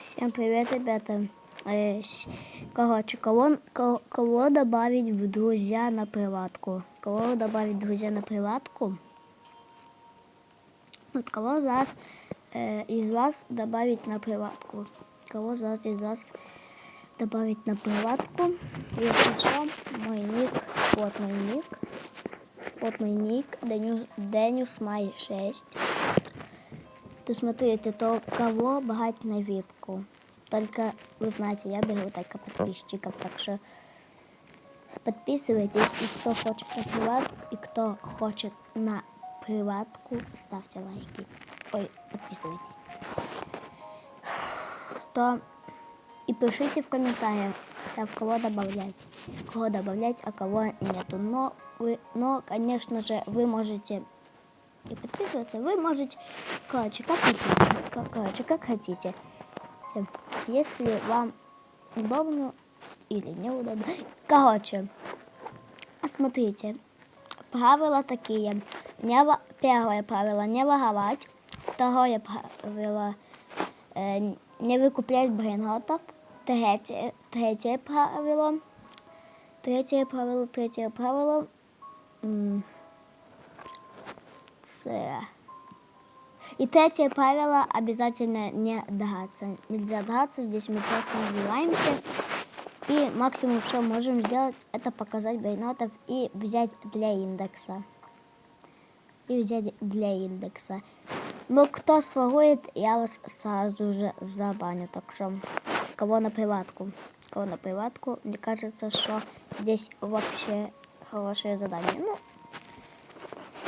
Всем привет, ребята. Короче, кого, кого добавить в друзья на приватку? Кого добавить в друзья на приватку? Вот кого зараз э, из вас добавить на приватку? Кого зараз из вас добавить на приватку? Если что, мой ник, вот мой ник. Вот мой ник, Деню- Денюс Май 6. То смотрите, то кого брать на випку. Только, вы знаете, я беру только подписчиков, так что подписывайтесь. И кто хочет на приватку, и кто хочет на приватку, ставьте лайки. Ой, подписывайтесь. То и пишите в комментариях, да, в кого добавлять. Кого добавлять, а кого нету. Но, вы, но, конечно же, вы можете и подписываться. Вы можете, короче, как хотите. Как- Короче, как хотите. Всё. Если вам удобно или неудобно. Короче, смотрите. Правила такие. Не, во- первое правило не воровать. Второе правило э, не выкуплять брейнготов. Третье, третье правило. Третье правило, третье правило. м, Це. И третье правило обязательно не драться. Нельзя драться, здесь мы просто убиваемся. И максимум, что можем сделать, это показать байнотов и взять для индекса. И взять для индекса. Но кто сворует, я вас сразу же забаню. Так что, кого на приватку? Кого на приватку, мне кажется, что здесь вообще хорошее задание. Ну,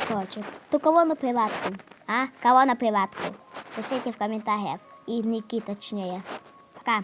Короче, то кого на приватку? А? Кого на приватку? Пишите в комментариях. И ники точнее.